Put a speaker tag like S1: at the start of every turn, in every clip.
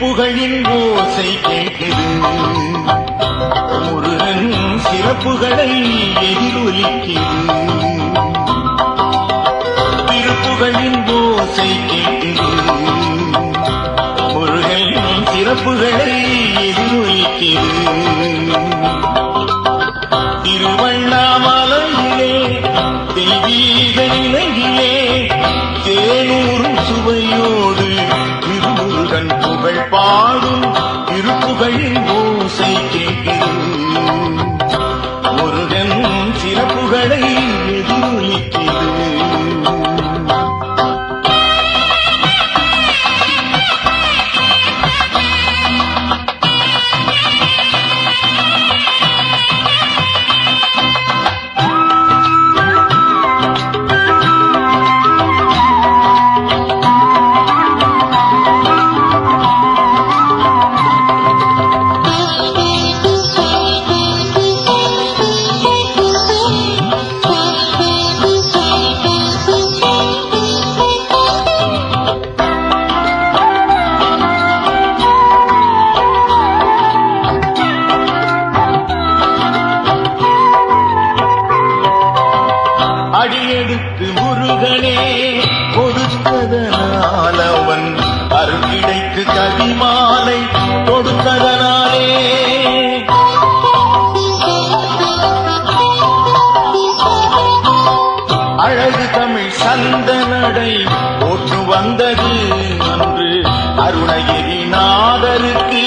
S1: புகழின் ஓசை கேட்குது முருகன் சிறப்புகளை எதிரொலிக்குது திருப்புகழின் ஓசை கேட்குது முருகன் சிறப்புகளை எதிரொலிக்குது திருவண்ணாமலையிலே தெய்வீக நிலையிலே தேனூரும் சுவையோடு புகழ் பாடும் திருப்புகழின் ஓசை கேட்கிறது முருகன் சில புகழை அடியெடுத்து கொடுத்ததனால் அவன் அருகிடைக்கு கவிமாலை கொடுத்ததனாலே அழகு தமிழ் சந்த நடை போற்று வந்தது அன்று அருணகிரிநாதருக்கு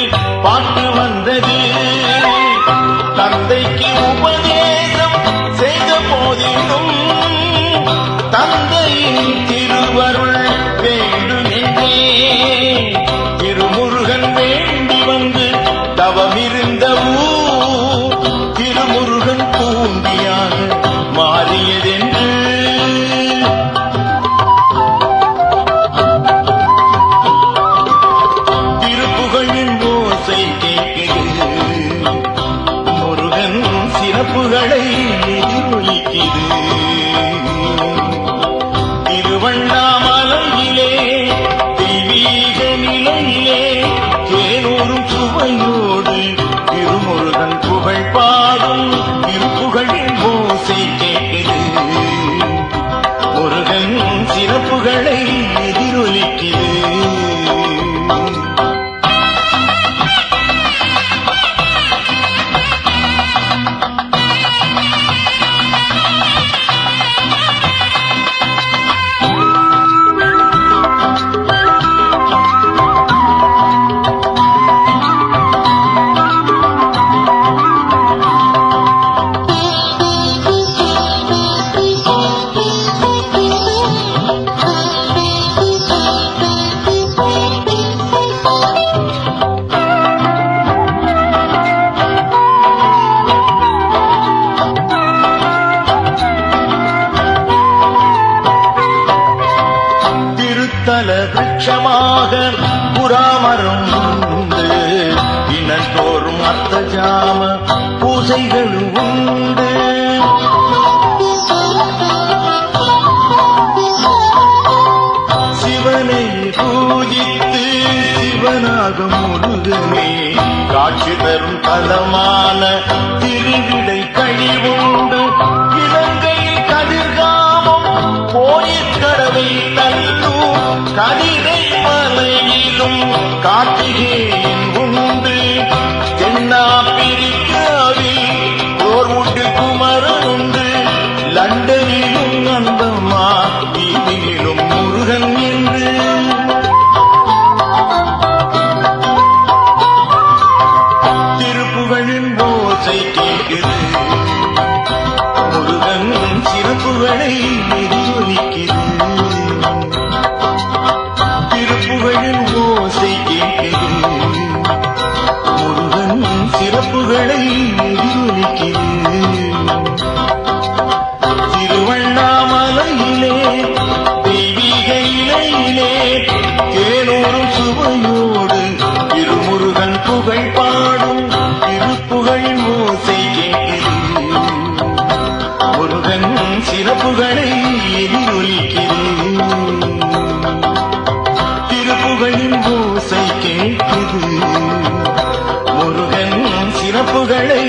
S1: திருப்புகழின் ஓசை கேட்கிறது முருகன் சிறப்புகளை எதிரொலிக்குது திருவண்ணாமலையிலே தெய்வீக நிலையிலே தேனூரும் சுவையோடு திருமுருகன் புகழ் பாடும் திருப்புகழின் ஓசை கேட்கிறது முருகன் சிறப்புகளை எதிரொலிக்குது திருத்தல விருட்சமாக புறாமரம் உண்டு. இனத்தோறும் அத்த ஜாம பூசைகளும் உண்டு. சிவனை பூஜித்து சிவனாக முருகனே காட்சி தரும் தலமான திருவிடை கழிவுண்டு. இலங்கையில் கதிர்காமம் கோயிற்கடவை கடவை கடிதை மலையிலும் கார்த்திகேயன் உண்டு. தென்னாப்பிரிக்காவில் கோர்வுட்டில் குமரன் உண்டு. லண்டனிலும் நந்தம்மா வீதியிலும் முருகன் என்று திருப்புகழின் ஓசை கேட்கிறது. முருகன் சிறப்புகளை புகழ் ஓசை கேட்கிறது முருகன் சிறப்புகளை எதிரொலிக்கிறது திருப்புகளின் ஓசை கேட்குது. முருகன் சிறப்புகளை